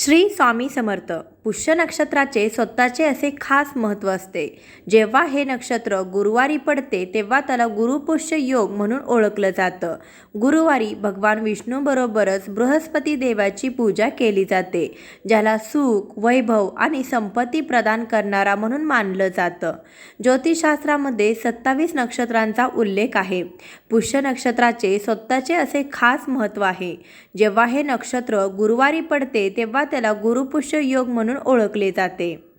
श्री स्वामी समर्थ पुष्य नक्षत्राचे स्वतःचे असे खास महत्त्व असते. जेव्हा हे नक्षत्र गुरुवारी पडते तेव्हा त्याला गुरुपुष्य योग म्हणून ओळखलं जातं. गुरुवारी भगवान विष्णूबरोबरच बृहस्पती देवाची पूजा केली जाते ज्याला सुख वैभव आणि संपत्ती प्रदान करणारा म्हणून मानलं जातं. ज्योतिषशास्त्रामध्ये सत्तावीस नक्षत्रांचा उल्लेख आहे. पुष्य नक्षत्राचे स्वतःचे असे खास महत्त्व आहे. जेव्हा हे नक्षत्र गुरुवारी पडते तेव्हा त्याला गुरुपुष्य योग म्हणून ओळखले जाते.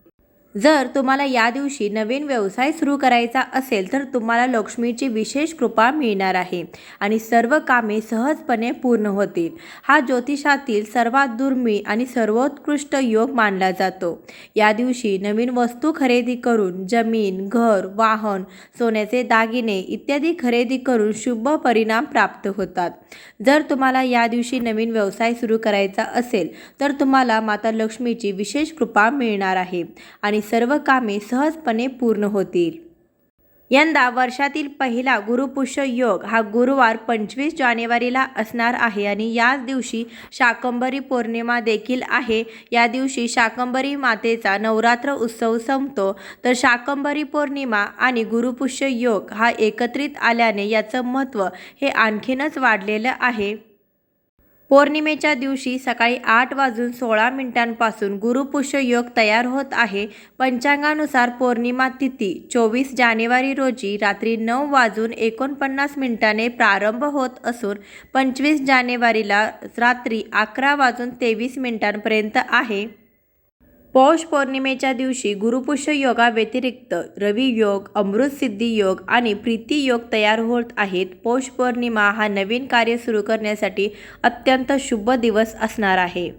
जर तुम्हाला या दिवशी नवीन व्यवसाय सुरू करायचा असेल तर तुम्हाला लक्ष्मीची विशेष कृपा मिळणार आहे आणि सर्व कामे सहजपणे पूर्ण होतील. हा ज्योतिषातील सर्वात दुर्मिळ आणि सर्वोत्कृष्ट योग मानला जातो. या दिवशी नवीन वस्तू खरेदी करून जमीन घर वाहन सोन्याचे दागिने इत्यादी खरेदी करून शुभ परिणाम प्राप्त होतात. जर तुम्हाला या दिवशी नवीन व्यवसाय सुरू करायचा असेल तर तुम्हाला माता लक्ष्मीची विशेष कृपा मिळणार आहे आणि सर्व कामे सहजपणे पूर्ण होतील. यंदा वर्षातील पहिला गुरुपुष्य योग हा गुरुवार पंचवीस जानेवारीला असणार आहे आणि याच दिवशी शाकंभरी पौर्णिमा देखील आहे. या दिवशी शाकंभरी मातेचा नवरात्र उत्सव संपतो. तर शाकंभरी पौर्णिमा आणि गुरुपुष्य योग हा एकत्रित आल्याने याचं महत्त्व हे आणखीनच वाढलेलं आहे. पौर्णिमेच्या दिवशी सकाळी आठ वाजून सोळा मिनिटांपासून गुरुपुष्य योग तयार होत आहे. पंचांगानुसार पौर्णिमा तिथी चोवीस जानेवारी रोजी रात्री नऊ वाजून एकोणपन्नास मिनिटाने प्रारंभ होत असून पंचवीस जानेवारीला रात्री अकरा वाजून तेवीस मिनिटांपर्यंत आहे. पौष पौर्णिमेच्या दिवशी गुरुपुष्य योगा व्यतिरिक्त रवी योग अमृतसिद्धी योग आणि प्रीती योग तयार होत आहेत. पौष पौर्णिमा हा नवीन कार्य सुरू करण्यासाठी अत्यंत शुभ दिवस असणार आहे.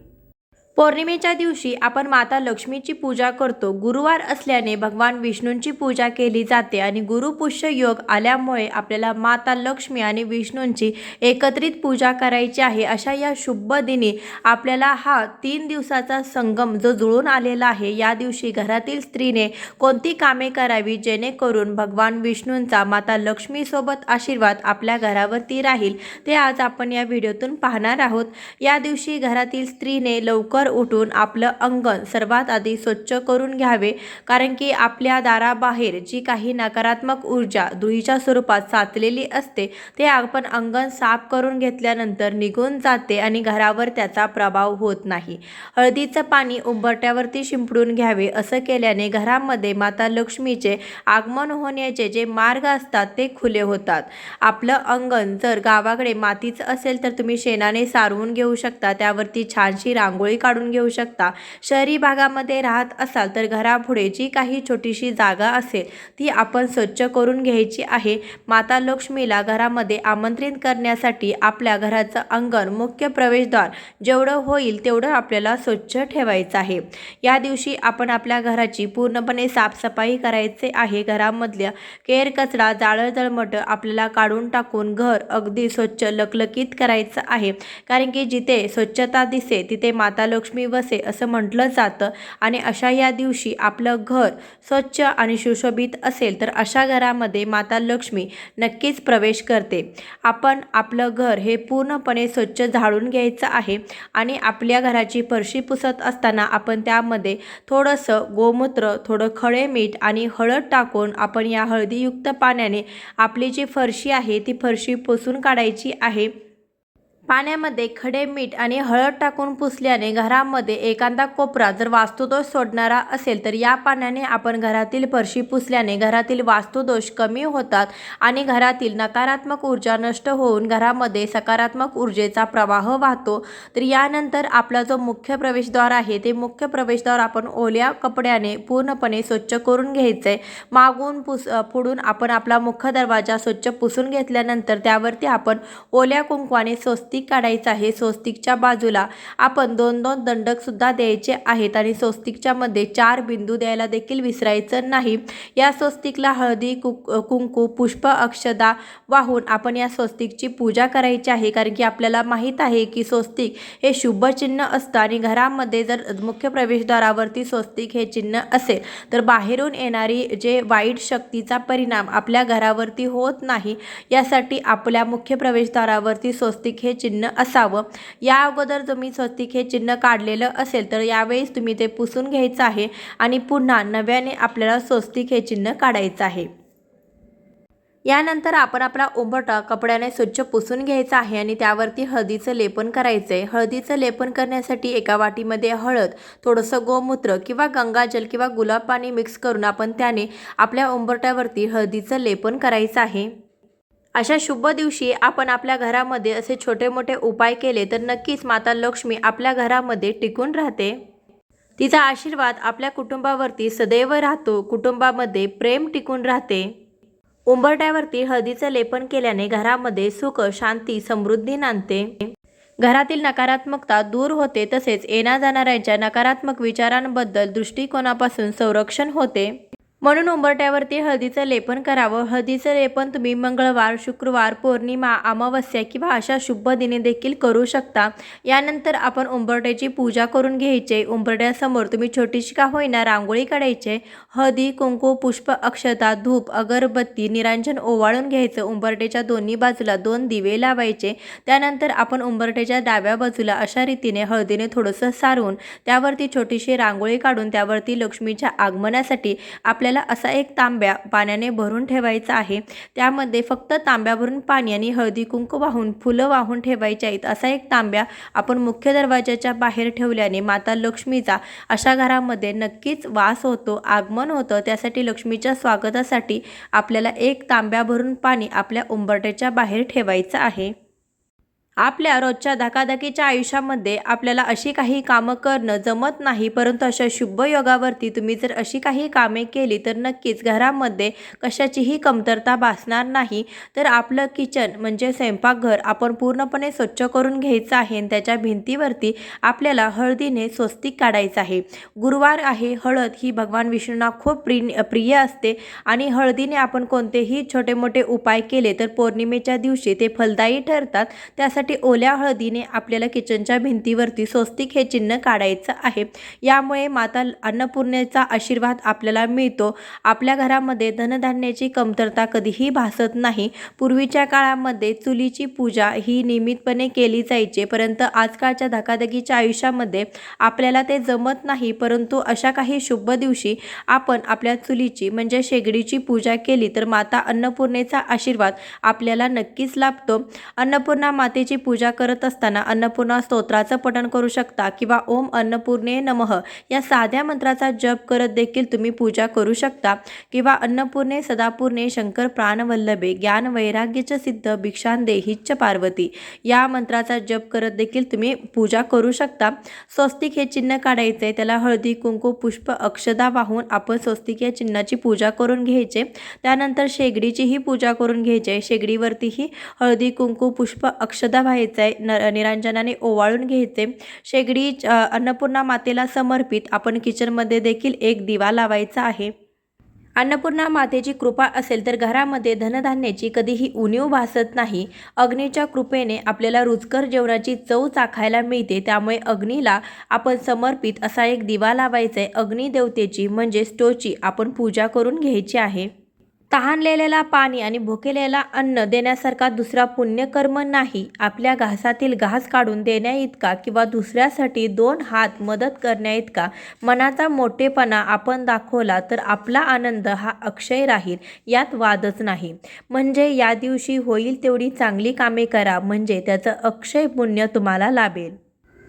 पौर्णिमेच्या दिवशी आपण माता लक्ष्मीची पूजा करतो. गुरुवार असल्याने भगवान विष्णूंची पूजा केली जाते आणि गुरुपुष्य योग आल्यामुळे आपल्याला माता लक्ष्मी आणि विष्णूंची एकत्रित पूजा करायची आहे. अशा या शुभ दिनी आपल्याला हा तीन दिवसाचा संगम जो जुळून आलेला आहे या दिवशी घरातील स्त्रीने कोणती कामे करावी जेणेकरून भगवान विष्णूंचा माता लक्ष्मीसोबत आशीर्वाद आपल्या घरावरती राहील ते आज आपण या व्हिडिओतून पाहणार आहोत. या दिवशी घरातील स्त्रीने लवकर उठून आपलं अंगण सर्वात आधी स्वच्छ करून घ्यावे कारण की आपल्या दाराबाहेर जी काही नकारात्मक ऊर्जा धुळीच्या स्वरूपात साचलेली असते ते आपण अंगण साफ करून घेतल्यानंतर निघून जाते आणि घरावर त्याचा प्रभाव होत नाही. हळदीचं पाणी उंबरट्यावरती शिंपडून घ्यावे असं केल्याने घरामध्ये माता लक्ष्मीचे आगमन होण्याचे जे मार्ग असतात ते खुले होतात. आपलं अंगण जर गावाकडे मातीचं असेल तर तुम्ही शेणाने सारवून घेऊ शकता त्यावरती छानशी रांगोळी काढून घेऊ शकता. शहरी भागामध्ये राहत असाल तर घरापुढे जी काही छोटीशी जागा असेल ती आपण स्वच्छ करून घ्यायची आहे. माता लक्ष्मीला घरामध्ये आमंत्रित करण्यासाठी आपल्या घराचं अंगण मुख्य प्रवेशद्वार जेवढं होईल तेवढं आपल्याला स्वच्छ ठेवायचं आहे. या दिवशी आपण आपल्या घराची पूर्णपणे साफसफाई करायचे आहे. घरामधल्या केर कचरा जाळं आपल्याला काढून टाकून घर अगदी स्वच्छ लकलकीत करायचं आहे. कारण की जिथे स्वच्छता दिसे तिथे माता लक्ष्मी वसे असं म्हटलं जातं. आणि अशा या दिवशी आपलं घर स्वच्छ आणि सुशोभित असेल तर अशा घरामध्ये माता लक्ष्मी नक्कीच प्रवेश करते. आपण आपलं घर हे पूर्णपणे स्वच्छ झाडून घ्यायचं आहे आणि आपल्या घराची फरशी पुसत असताना आपण त्यामध्ये थोडंसं गोमूत्र थोडं खळे मीठ आणि हळद टाकून आपण या हळदीयुक्त पाण्याने आपली जी फरशी आहे ती फरशी पुसून काढायची आहे. पाण्यामध्ये खडे मीठ आणि हळद टाकून पुसल्याने घरामध्ये एखादा कोपरा जर वास्तुदोष सोडणारा असेल तर या पाण्याने आपण घरातील फरशी पुसल्याने घरातील वास्तुदोष कमी होतात आणि घरातील नकारात्मक ऊर्जा नष्ट होऊन घरामध्ये सकारात्मक ऊर्जेचा प्रवाह वाहतो. तर यानंतर आपला जो मुख्य प्रवेशद्वार आहे ते मुख्य प्रवेशद्वार आपण ओल्या कपड्याने पूर्णपणे स्वच्छ करून घ्यायचं आहे मागून पुस पुढून आपण आपला मुख्य दरवाजा स्वच्छ पुसून घेतल्यानंतर त्यावरती आपण ओल्या कुंकवाने स्वस्तिक काढायचं आहे. स्वस्तिकच्या बाजूला आपण दोन दोन दंडकसुद्धा द्यायचे आहेत आणि स्वस्तिकच्या मध्ये चार बिंदू द्यायला देखील विसरायचं नाही. या स्वस्तिकला हळदी कुक कुंकू पुष्प अक्षदा वाहून आपण या स्वस्तिकची पूजा करायची आहे. कारण की आपल्याला माहीत आहे की स्वस्तिक हे शुभचिन्ह असतं आणि घरामध्ये जर मुख्य प्रवेशद्वारावरती स्वस्तिक हे चिन्ह असेल तर बाहेरून येणारी जे वाईट शक्तीचा परिणाम आपल्या घरावरती होत नाही यासाठी आपल्या मुख्य प्रवेशद्वारावरती स्वस्तिक हे चिन्ह असावं. या अगोदर तुम्ही स्वस्तिक हे चिन्ह काढलेलं असेल तर यावेळेस तुम्ही ते पुसून घ्यायचं आहे आणि पुन्हा नव्याने आपल्याला स्वस्तिक हे चिन्ह काढायचं आहे. यानंतर आपण आपला उंबरटा कपड्याने स्वच्छ पुसून घ्यायचा आहे आणि त्यावरती हळदीचं लेपन करायचं आहे हळदीचं लेपन करण्यासाठी एका वाटीमध्ये हळद थोडंसं गोमूत्र किंवा गंगाजल किंवा गुलाब पाणी मिक्स करून आपण त्याने आपल्या उंबरट्यावरती हळदीचं लेपन करायचं आहे. अशा शुभ दिवशी आपण आपल्या घरामध्ये असे छोटे मोठे उपाय केले तर नक्कीच माता लक्ष्मी आपल्या घरामध्ये टिकून राहते. तिचा आशीर्वाद आपल्या कुटुंबावरती सदैव राहतो कुटुंबामध्ये प्रेम टिकून राहते. उंबरट्यावरती हळदीचं लेपन केल्याने घरामध्ये सुख शांती समृद्धी नांदते. घरातील नकारात्मकता दूर होते तसेच येण्या जाणाऱ्यांच्या नकारात्मक विचारांबद्दल दृष्टिकोनापासून संरक्षण होते. म्हणून उंबरट्यावरती हळदीचं लेपन करावं. हळदीचं लेपन तुम्ही मंगळवार शुक्रवार पौर्णिमा अमावस्या किंवा अशा शुभ दिनी देखील करू शकता. यानंतर आपण उंबरट्याची पूजा करून घ्यायचे. उंबरट्यासमोर तुम्ही छोटीशी का होईना रांगोळी काढायचे. हळदी कुंकू पुष्प अक्षता धूप अगरबत्ती निरांजन ओवाळून घ्यायचं. उंबरट्याच्या दोन्ही बाजूला दोन दिवे लावायचे. त्यानंतर आपण उंबरट्याच्या डाव्या बाजूला अशा रीतीने हळदीने थोडंसं सारून त्यावरती छोटीशी रांगोळी काढून त्यावरती लक्ष्मीच्या आगमनासाठी आपल्या आपल्याला असा एक तांब्या पाण्याने भरून ठेवायचा आहे. त्यामध्ये फक्त तांब्या भरून पाणी आणि हळदी कुंकू वाहून फुलं वाहून ठेवायची आहेत. असा एक तांब्या आपण मुख्य दरवाजाच्या बाहेर ठेवल्याने माता लक्ष्मीचा अशा घरामध्ये नक्कीच वास होतो आगमन होतं. त्यासाठी लक्ष्मीच्या स्वागतासाठी आपल्याला एक तांब्या भरून पाणी आपल्या उंबरट्याच्या बाहेर ठेवायचं आहे. आपल्या रोजच्या धकाधकीच्या आयुष्यामध्ये आपल्याला अशी काही कामं करणं जमत नाही परंतु अशा शुभ योगावरती तुम्ही जर अशी काही कामे केली तर नक्कीच घरामध्ये कशाचीही कमतरता भासणार नाही. तर आपलं किचन म्हणजे स्वयंपाकघर आपण पूर्णपणे स्वच्छ करून घ्यायचं आहे आणि त्याच्या भिंतीवरती आपल्याला हळदीने स्वस्तिक काढायचं आहे. गुरुवार आहे हळद ही भगवान विष्णूंना खूप प्रि प्रिय असते आणि हळदीने आपण कोणतेही छोटे मोठे उपाय केले तर पौर्णिमेच्या दिवशी ते फलदायी ठरतात. त्यासाठी त्यासाठी ओल्या हळदीने आपल्याला किचनच्या भिंतीवरती स्वस्तिक हे चिन्ह काढायचं आहे. यामुळे माता अन्नपूर्णेचा आशीर्वाद आपल्याला मिळतो. आपल्या घरामध्ये धनधान्याची कमतरता कधीही भासत नाही. पूर्वीच्या काळामध्ये चुलीची पूजा ही नियमितपणे केली जायची परंतु आजकालच्या धकाधकीच्या आयुष्यामध्ये आपल्याला ते जमत नाही. परंतु अशा काही शुभ दिवशी आपण आपल्या चुलीची म्हणजे शेगडीची पूजा केली तर माता अन्नपूर्णेचा आशीर्वाद आपल्याला नक्कीच लाभतो. अन्नपूर्णा मातेची पूजा करत असताना अन्नपूर्णा स्तोत्राचं पठण करू शकता किंवा ओम अन्नपूर्णे नमः या साध्या मंत्राचा जप करत देखील तुम्ही पूजा करू शकता. किंवा अन्नपूर्णे सदापूर्णे शंकर प्राणवल्लभे ज्ञान वैराग्यच सिद्ध भिक्षान देहीच पार्वती या मंत्राचा जप करत देखील तुम्ही पूजा करू शकता. स्वस्तिक हे चिन्ह काढायचे त्याला हळदी कुंकू पुष्प अक्षदा वाहून आपण स्वस्तिक या चिन्हाची पूजा करून घ्यायचे. त्यानंतर शेगडीचीही पूजा करून घ्यायची. शेगडीवरतीही हळदी कुंकू पुष्प अक्षदा व्हायचं आहे न निरांजनाने ओवाळून घ्यायचे. शेगडी अन्नपूर्णा मातेला समर्पित. आपण किचनमध्ये देखील एक दिवा लावायचा आहे. अन्नपूर्णा मातेची कृपा असेल तर घरामध्ये धनधान्याची कधीही उणीव भासत नाही. अग्नीच्या कृपेने आपल्याला रुचकर जेवणाची चव चाखायला मिळते. त्यामुळे अग्नीला आपण समर्पित असा एक दिवा लावायचा आहे अग्निदेवतेची म्हणजे स्टोची आपण पूजा करून घ्यायची आहे. तहानलेल्याला पाणी आणि भुकेलेला अन्न देण्यासारखा दुसरा पुण्यकर्म नाही. आपल्या घासातील घास काढून देण्या इतका किंवा दुसऱ्यासाठी दोन हात मदत करण्या इतका मनाचा मोठेपणा आपण दाखवला तर आपला आनंद हा अक्षय राहील यात वादच नाही. म्हणजे या दिवशी होईल तेवढी चांगली कामे करा म्हणजे त्याचं अक्षय पुण्य तुम्हाला लाभेल.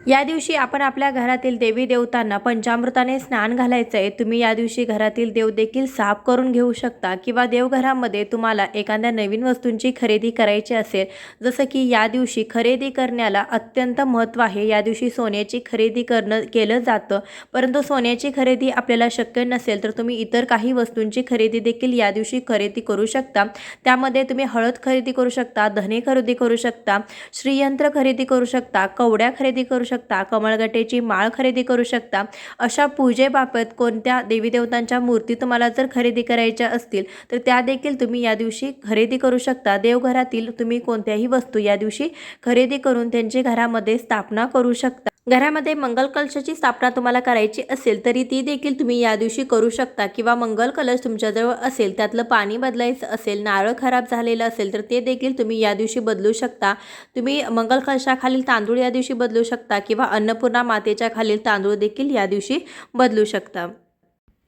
या दिवशी आपण आपल्या घरातील देवी देवतांना पंचामृताने स्नान घालायचं आहे तुम्ही या दिवशी घरातील देव देखील साफ करून घेऊ शकता किंवा देवघरामध्ये तुम्हाला एखाद्या नवीन वस्तूंची खरेदी करायची असेल जसं की या दिवशी खरेदी करण्याला अत्यंत महत्त्व आहे. या दिवशी सोन्याची खरेदी करणं केलं जातं. परंतु सोन्याची खरेदी आपल्याला शक्य नसेल तर तुम्ही इतर काही वस्तूंची खरेदी देखील या दिवशी खरेदी करू शकता. त्यामध्ये तुम्ही हळद खरेदी करू शकता धने खरेदी करू शकता श्रीयंत्र खरेदी करू शकता कवड्या खरेदी करू शकता शकता कमळगटेची माळ खरेदी करू शकता. अशा पूजेबाबत कोणत्या देवी देवतांच्या मूर्ती तुम्हाला जर खरेदी करायच्या असतील तर त्या देखील तुम्ही या दिवशी खरेदी करू शकता. देवघरातील तुम्ही कोणत्याही वस्तू या दिवशी खरेदी करून त्यांची घरामध्ये स्थापना करू शकता. घरामध्ये मंगल कलशाची स्थापना तुम्हाला करायची असेल तरी ती देखील तुम्ही या दिवशी करू शकता. किंवा मंगल कलश तुमच्याजवळ असेल त्यातलं पाणी बदलायचं असेल नारळ खराब झालेलं असेल तर ते देखील तुम्ही या दिवशी बदलू शकता. तुम्ही मंगल कलशाखालील तांदूळ या दिवशी बदलू शकता किंवा अन्नपूर्णा मातेच्या खालील तांदूळ देखील या दिवशी बदलू शकता.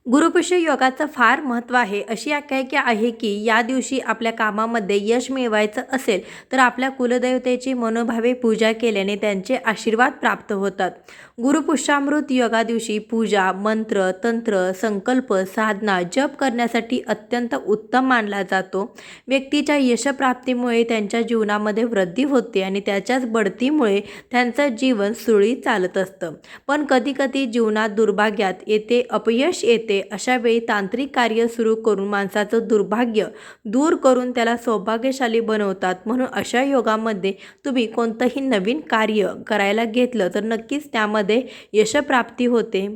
गुरुपुष्य योगाचं फार महत्त्व आहे. अशी आख्यायिका आहे की या दिवशी आपल्या कामामध्ये यश मिळवायचं असेल तर आपल्या कुलदेवतेची मनोभावे पूजा केल्याने त्यांचे आशीर्वाद प्राप्त होतात. गुरुपुष्यामृत योगा दिवशी पूजा मंत्र तंत्र संकल्प साधना जप करण्यासाठी अत्यंत उत्तम मानला जातो. व्यक्तीच्या यशप्राप्तीमुळे त्यांच्या जीवनामध्ये वृद्धी होते आणि त्याच्याच बढतीमुळे त्यांचं जीवन सुरळीत चालत असतं. पण कधीकधी जीवनात दुर्भाग्यात येते अपयश येते अशा वेळी तांत्रिक कार्य सुरू करून माणसाचं दुर्भाग्य दूर करून त्याला सौभाग्यशाली बनवतात. म्हणून अशा योगामध्ये तुम्ही कोणतंही नवीन कार्य करायला घेतलं तर नक्कीच त्यामध्ये यशप्राप्ती होते.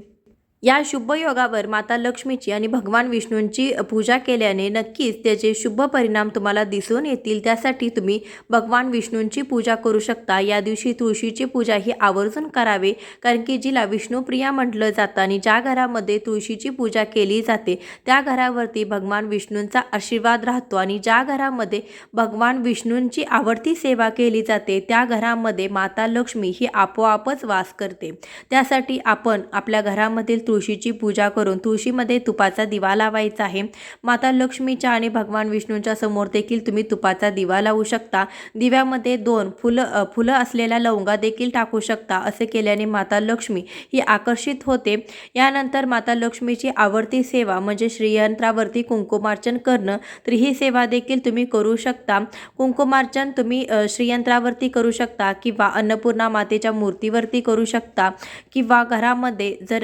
या शुभयोगावर माता लक्ष्मीची आणि भगवान विष्णूंची पूजा केल्याने नक्कीच त्याचे शुभ परिणाम तुम्हाला दिसून येतील. त्यासाठी तुम्ही भगवान विष्णूंची पूजा करू शकता. या दिवशी तुळशीची पूजा ही आवर्जून करावे कारण की जिला विष्णुप्रिया म्हटलं जातं आणि ज्या घरामध्ये तुळशीची पूजा केली जाते त्या घरावरती भगवान विष्णूंचा आशीर्वाद राहतो आणि ज्या घरामध्ये भगवान विष्णूंची आवडती सेवा केली जाते त्या घरामध्ये माता लक्ष्मी ही आपोआपच वास करते. त्यासाठी आपण आपल्या घरामधील तुळशीची पूजा करून तुळशीमध्ये तुपाचा दिवा लावायचा आहे. माता लक्ष्मीच्या आणि भगवान विष्णूंच्या समोर देखील तुम्ही तुपाचा दिवा लावू शकता. दिव्यामध्ये दोन फुलं फुलं असलेल्या लवंगा देखील टाकू शकता असे केल्याने माता लक्ष्मी ही आकर्षित होते. यानंतर माता लक्ष्मीची आवडती सेवा म्हणजे श्रीयंत्रावरती कुंकुमार्चन करणं तर ही सेवा देखील तुम्ही करू शकता. कुंकुमार्चन तुम्ही श्रीयंत्रावरती करू शकता किंवा अन्नपूर्णा मातेच्या मूर्तीवरती करू शकता किंवा घरामध्ये जर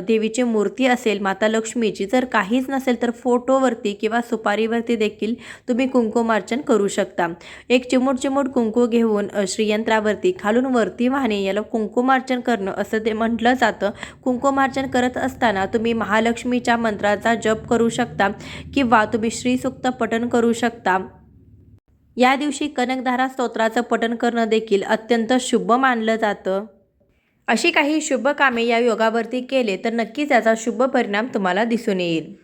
देवीची मूर्ती असेल माता लक्ष्मीची जर काहीच नसेल तर फोटोवरती किंवा सुपारीवरती देखील तुम्ही कुंकुमार्चन करू शकता. एक चिमूट चिमूट कुंकू घेऊन श्रीयंत्रावरती खालून वरती वाहणे याला कुंकुमार्चन करणं असं ते म्हटलं जातं. कुंकुमार्चन करत असताना तुम्ही महालक्ष्मीच्या मंत्राचा जप करू शकता किंवा तुम्ही श्रीसुक्त पठण करू शकता. या दिवशी कनकधारा स्तोत्राचं पठण करणं देखील अत्यंत शुभ मानलं जातं. अशी काही शुभ कामे या योगावरती केले तर नक्कीच याचा शुभ परिणाम तुम्हाला दिसून येईल.